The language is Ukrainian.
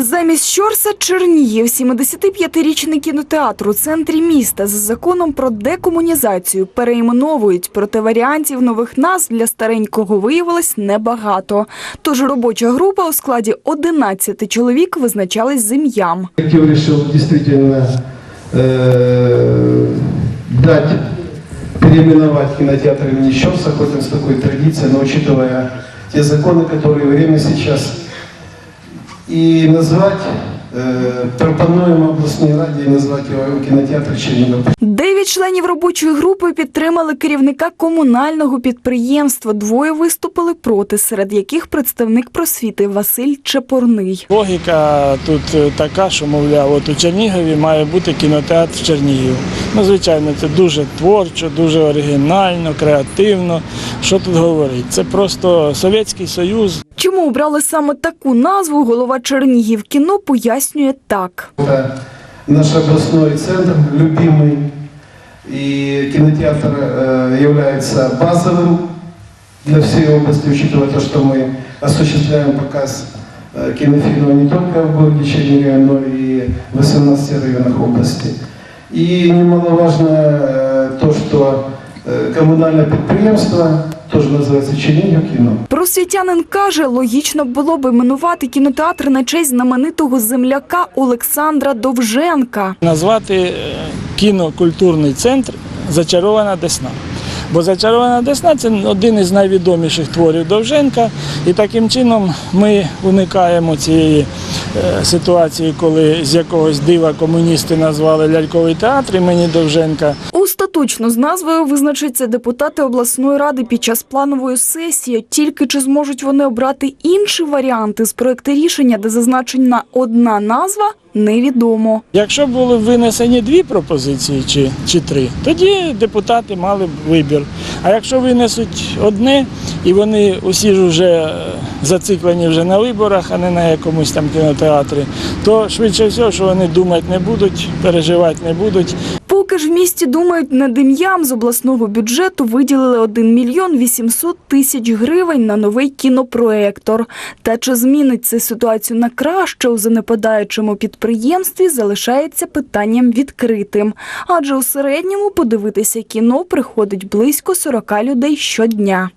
Замість Щорса Чернігів, 75-річний кінотеатр у центрі міста з законом про декомунізацію перейменовують, проте варіантів нових назв для старенького виявилось небагато. Тож робоча група у складі 11 чоловік визначалась з ім'ям. Коллектив решил действительно э, дать переименовать кинотеатр имени Щерса, хоть он с такой традицией, но учитывая те законы, которые время сейчас, и назвать, э, пропонуем областной раді назвать его кинотеатр Чернигов. Дев'ять членів робочої групи підтримали керівника комунального підприємства. Двоє виступили проти, серед яких представник просвіти Василь Чепорний. Логіка тут е, така, що, мовляв, от у Чернігові має бути кінотеатр Чернігів. Ну, звичайно, це дуже творчо, дуже оригінально, креативно. Що тут говорити? Це просто Совєтський Союз. Чому обрали саме таку назву, голова Чернігів кіно пояснює так. Это наш областной центр, любимый, и кинотеатр э, является базовым для всей области, учитывая то, что мы осуществляем показ э, кинофильма не только в городе Чернигове, но и в 18 районах области. И немаловажно э, то, что э, коммунальное предприятие тоже называется Чернигов кино. Просвітянин каже, логічно було б іменувати кінотеатр на честь знаменитого земляка Олександра Довженка. Назвати е, кінокультурний центр Зачарована Десна. Бо Зачарована Десна це один із найвідоміших творів Довженка. І таким чином ми уникаємо цієї е, ситуації, коли з якогось дива комуністи назвали ляльковий театр імені Довженка. Остаточно з назвою визначаться депутати обласної ради під час планової сесії. Тільки чи зможуть вони обрати інші варіанти з проекту рішення, де зазначена одна назва, невідомо. Якщо були винесені дві пропозиції чи, чи три, тоді депутати мали б вибір. А якщо винесуть одне, і вони усі ж вже е, зациклені вже на виборах, а не на якомусь там кінотеатрі, то швидше всього, що вони думати не будуть, переживати не будуть. Поки ж в місті думають над ім'ям, з обласного бюджету виділили 1 мільйон 800 тисяч гривень на новий кінопроектор. Та чи змінить це ситуацію на краще у занепадаючому підприємстві, залишається питанням відкритим. Адже у середньому подивитися кіно приходить близько 40 людей щодня.